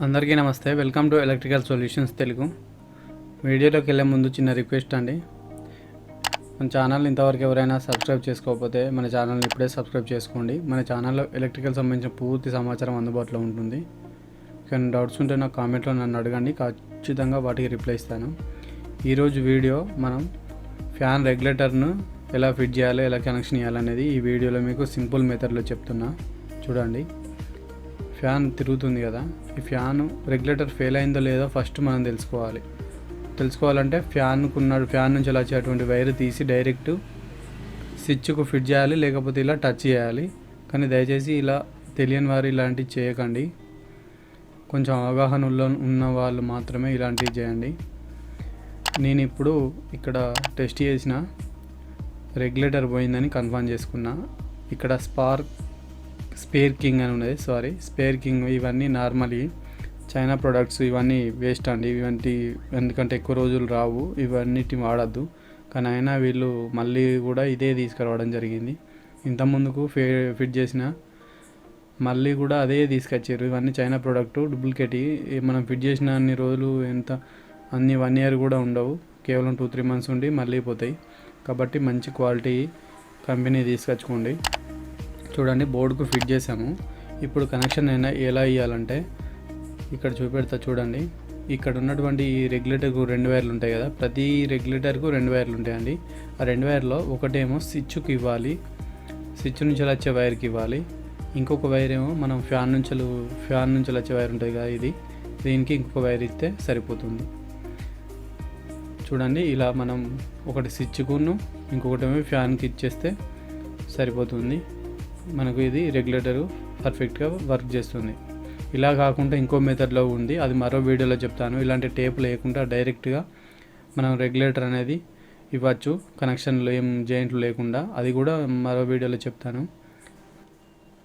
అందరికీ నమస్తే. Welcome to electrical solutions Telugu వీడియోలోకి వెళ్ళే ముందు చిన్న రిక్వెస్ట్ అండి. మన ఛానల్ ఇంతవరకు ఎవరైనా సబ్స్క్రైబ్ చేసుకోకపోతే మన ఛానల్ని ఇప్పుడే సబ్స్క్రైబ్ చేసుకోండి. మన ఛానల్లో ఎలక్ట్రికల్ సంబంధించిన పూర్తి సమాచారం అందుబాటులో ఉంటుంది. కానీ డౌట్స్ ఉంటే నాకు కామెంట్లో నన్ను అడగండి. ఖచ్చితంగా వాటికి రిప్లై ఇస్తాను. ఈరోజు వీడియో మనం ఫ్యాన్ రెగ్యులేటర్ను ఎలా ఫిట్ చేయాలి ఎలా కనెక్షన్ చేయాలనేది ఈ వీడియోలో మీకు సింపుల్ మెథడ్లో చెప్తున్నా. చూడండి. ఫ్యాన్ తిరుగుతుంది కదా ఈ ఫ్యాన్ రెగ్యులేటర్ ఫెయిల్ అయిందో లేదో ఫస్ట్ మనం తెలుసుకోవాలి. తెలుసుకోవాలంటే ఫ్యాన్కు ఫ్యాన్ నుంచి వచ్చేటువంటి వైర్ తీసి డైరెక్ట్ స్విచ్కు ఫిట్ చేయాలి లేకపోతే ఇలా టచ్ చేయాలి. కానీ దయచేసి ఇలా తెలియని వారు ఇలాంటివి చేయకండి. కొంచెం అవగాహన ఉన్న వాళ్ళు మాత్రమే ఇలాంటివి చేయండి. నేను ఇప్పుడు ఇక్కడ టెస్ట్ చేసిన రెగ్యులేటర్ పోయిందని కన్ఫర్మ్ చేసుకున్నా. ఇక్కడ స్పార్క్ స్పేర్ కింగ్ అని ఉన్నది సారీ స్పేర్ కింగ్ ఇవన్నీ నార్మలీ చైనా ప్రొడక్ట్స్ ఇవన్నీ వేస్ట్ అండి. ఇవంటి ఎందుకంటే ఎక్కువ రోజులు రావు ఇవన్నిటి వాడద్దు. కానీ అయినా వీళ్ళు మళ్ళీ కూడా ఇదే తీసుకురావడం జరిగింది. ఇంతకుముందుకు ఫే ఫిట్ చేసిన మళ్ళీ కూడా అదే తీసుకొచ్చారు. ఇవన్నీ చైనా ప్రోడక్ట్ డూప్లికేట్. మనం ఫిట్ చేసిన అన్ని రోజులు ఎంత అన్ని వన్ ఇయర్ కూడా ఉండవు. కేవలం టూ త్రీ మంత్స్ ఉండి మళ్ళీ పోతాయి. కాబట్టి మంచి క్వాలిటీ కంపెనీ తీసుకొచ్చుకోండి. చూడండి బోర్డుకు ఫిట్ చేసాము ఇప్పుడు కనెక్షన్ అయినా ఎలా ఇవ్వాలంటే ఇక్కడ చూపెడతా చూడండి. ఇక్కడ ఉన్నటువంటి ఈ రెగ్యులేటర్కు రెండు వైర్లు ఉంటాయి కదా ప్రతి రెగ్యులేటర్కు రెండు వైర్లు ఉంటాయండి. ఆ రెండు వైర్లో ఒకటేమో స్విచ్కి ఇవ్వాలి స్విచ్ నుంచి వచ్చే వైర్కి ఇవ్వాలి. ఇంకొక వైర్ ఏమో మనం ఫ్యాన్ నుంచి ఫ్యాన్ నుంచి వచ్చే వైర్ ఉంటుంది కదా ఇది దీనికి ఇంకొక వైర్ ఇస్తే సరిపోతుంది. చూడండి ఇలా మనం ఒకటి స్విచ్కును ఇంకొకటి ఏమో ఫ్యాన్కి ఇచ్చేస్తే సరిపోతుంది. మనకు ఇది రెగ్యులేటరు పర్ఫెక్ట్గా వర్క్ చేస్తుంది. ఇలా కాకుండా ఇంకో మెథడ్లో ఉంది. అది మరో వీడియోలో చెప్తాను. ఇలాంటి టేప్ లేకుండా డైరెక్ట్గా మనం రెగ్యులేటర్ అనేది ఇవ్వచ్చు. కనెక్షన్లు ఏం జాయింట్లు లేకుండా. అది కూడా మరో వీడియోలో చెప్తాను.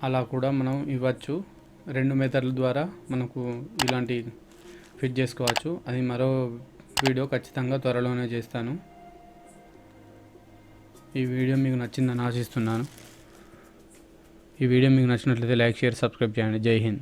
అలా కూడా మనం ఇవ్వచ్చు. రెండు మెథడ్ల ద్వారా మనకు ఇలాంటి ఫిట్ చేసుకోవచ్చు. అది మరో వీడియో ఖచ్చితంగా త్వరలోనే చేస్తాను. ఈ వీడియో మీకు నచ్చిందని ఆశిస్తున్నాను. ఈ వీడియో మీకు నచ్చినట్లయితే లైక్ షేర్ సబ్స్క్రైబ్ చేయండి. జై హింద్.